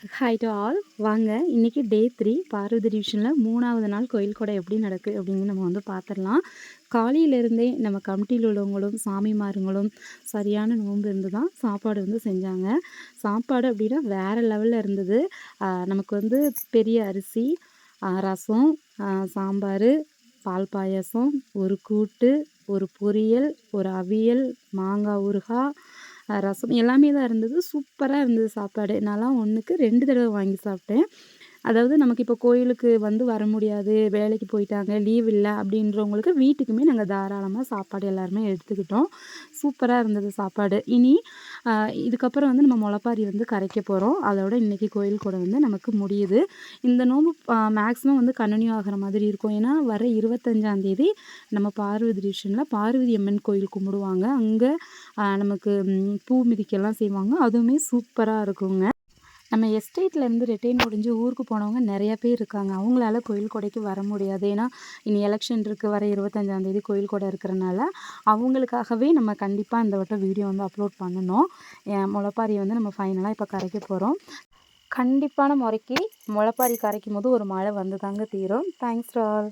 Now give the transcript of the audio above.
Hi to all வாங்க இன்றைக்கி day three Parvati டிவிஷனில் மூணாவது நாள் கோயில் கொடை எப்படி நடக்குது அப்படின்னு நம்ம வந்து பார்த்துடலாம் காலையிலேருந்தே நம்ம கமிட்டியில் உள்ளவங்களும் சாமிமாருங்களும் சரியான நோன்பு இருந்து தான் சாப்பாடு வந்து செஞ்சாங்க. சாப்பாடு அப்படின்னா வேறு லெவலில் இருந்தது. நமக்கு வந்து பெரிய அரிசி ரசம் சாம்பார் பால் பாயசம் ஒரு கூட்டு ஒரு பொரியல் ஒரு அவியல் மாங்காய் ஊறுகாய் ரசம் எல்லாமே தான் இருந்தது. சூப்பராக இருந்தது சாப்பாடு. நான்லாம் ஒன்றுக்கு ரெண்டு தடவை வாங்கி சாப்பிட்டேன். அதாவது நமக்கு இப்போ கோயிலுக்கு வந்து வர முடியாது வேலைக்கு போயிட்டாங்க லீவ் இல்லை அப்படின்றவங்களுக்கு வீட்டுக்குமே நாங்கள் தாராளமாக சாப்பாடு எல்லாருமே எடுத்துக்கிட்டோம். சூப்பராக இருந்தது சாப்பாடு. இனி இதுக்கப்புறம் வந்து நம்ம முளப்பாரி வந்து கரைக்க போகிறோம் அதோட இன்றைக்கி கோயில் கூட வந்து நமக்கு முடியுது. இந்த நோம்பு மேக்ஸிமம் வந்து கண்டினியூ ஆகிற மாதிரி இருக்கும். ஏன்னா வர இருபத்தஞ்சாந்தேதி நம்ம பார்வதி டிவிஷனில் பார்வதி அம்மன் கோயில் கும்பிடுவாங்க. அங்கே நமக்கு பூ மிதிக்கெல்லாம் செய்வாங்க. அதுவுமே சூப்பராக இருக்குங்க. நம்ம எஸ்டேட்லேருந்து ரிட்டைன் முடிஞ்சு ஊருக்கு போனவங்க நிறைய பேர் இருக்காங்க. அவங்களால கோயில் கொடைக்கு வர முடியாது. ஏன்னா இனி எலெக்ஷன் இருக்குது வர இருபத்தஞ்சாந்தேதி கோயில் கொடை இருக்கிறனால அவங்களுக்காகவே நம்ம கண்டிப்பாக இந்த வட்டம் வீடியோ வந்து அப்லோட் பண்ணணும். என் முளைப்பாரியை வந்து நம்ம ஃபைனலாக இப்போ கரைக்க போகிறோம் கண்டிப்பான முறைக்கு முளைப்பாரி கரைக்கும் போது ஒரு மழை வந்து தாங்க தீரும். Thanks all